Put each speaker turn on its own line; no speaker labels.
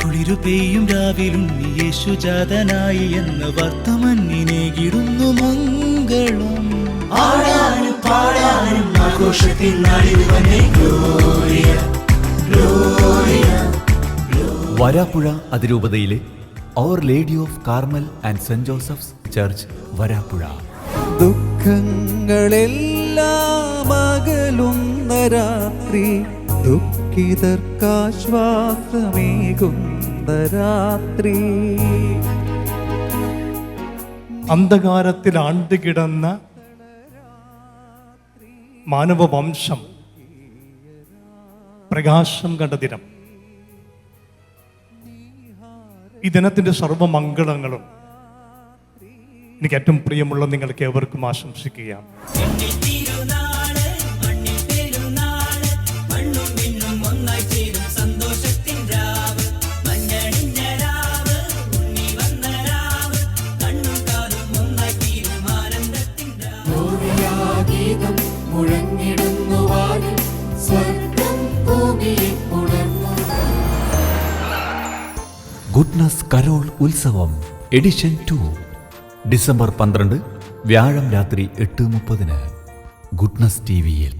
കുളിരു പെയ്യും രാവിലും യേശുജാതനായി എന്ന് വർത്തമന്നിനേകിടുന്നു മംഗളം. ആടാനും പാടാനും ആഘോഷത്തിൽ നാളിവനെ ഗ്ലോറിയ ഗ്ലോറിയ
വരാപ്പുഴ അതിരൂപതയിലെ our lady of Carmel and Saint Joseph's church Varapuzha.
ദുഃഖങ്ങളെല്ലാം അകലുന്ന രാത്രി ദുഃഖിതർക്കാശ്വാസമേകുന്ന രാത്രി
അന്ധകാരത്തിൽ ആണ്ടുകിടന്ന മാനവവംശം പ്രകാശം കണ്ട ദിനം. ഈ ദിനത്തിന്റെ സർവമംഗളങ്ങളും എനിക്ക് ഏറ്റവും പ്രിയമുള്ള നിങ്ങൾക്ക് ഏവർക്കും ആശംസിക്കുകയാണ്.
ഗുഡ്നസ് കരോൾ ഉത്സവം എഡിഷൻ ടു. ഡിസംബർ പന്ത്രണ്ട് വ്യാഴം രാത്രി എട്ട് മുപ്പതിന് ഗുഡ്നസ് ടി വിയിൽ.